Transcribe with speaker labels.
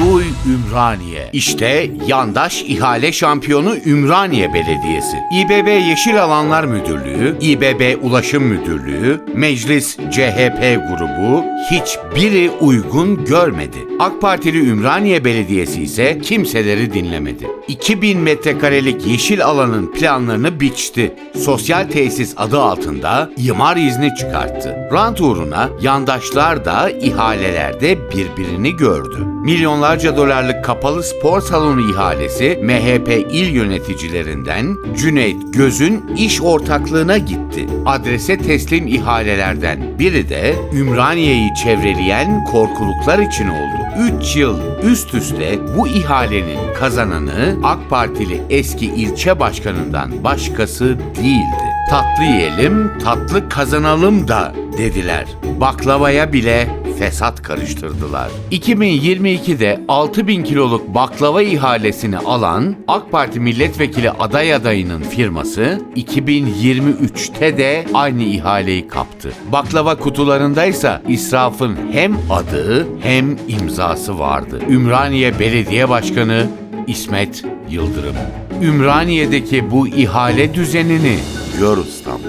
Speaker 1: Duy Ümraniye. İşte yandaş ihale şampiyonu Ümraniye Belediyesi. İBB Yeşil Alanlar Müdürlüğü, İBB Ulaşım Müdürlüğü, Meclis CHP grubu hiçbiri uygun görmedi. AK Partili Ümraniye Belediyesi ise kimseleri dinlemedi. 2000 metrekarelik yeşil alanın planlarını biçti. Sosyal tesis adı altında imar izni çıkarttı. Rant uğruna yandaşlar da ihalelerde birbirini gördü. Milyonlarca dolarlık kapalı spor salonu ihalesi MHP il yöneticilerinden Cüneyt Göz'ün iş ortaklığına gitti. Adrese teslim ihalelerden biri de Ümraniye'yi çevreleyen korkuluklar için oldu. 3 yıl üst üste bu ihalenin kazananı AK Partili eski ilçe başkanından başkası değildi. Tatlı yiyelim, tatlı kazanalım da dediler. Baklavaya bile fesat karıştırdılar. 2022'de 6000 kiloluk baklava ihalesini alan AK Parti milletvekili aday adayının firması 2023'te de aynı ihaleyi kaptı. Baklava kutularındaysa israfın hem adı hem imzası vardı. Ümraniye Belediye Başkanı İsmet Yıldırım. Ümraniye'deki bu ihale düzenini gör ustam.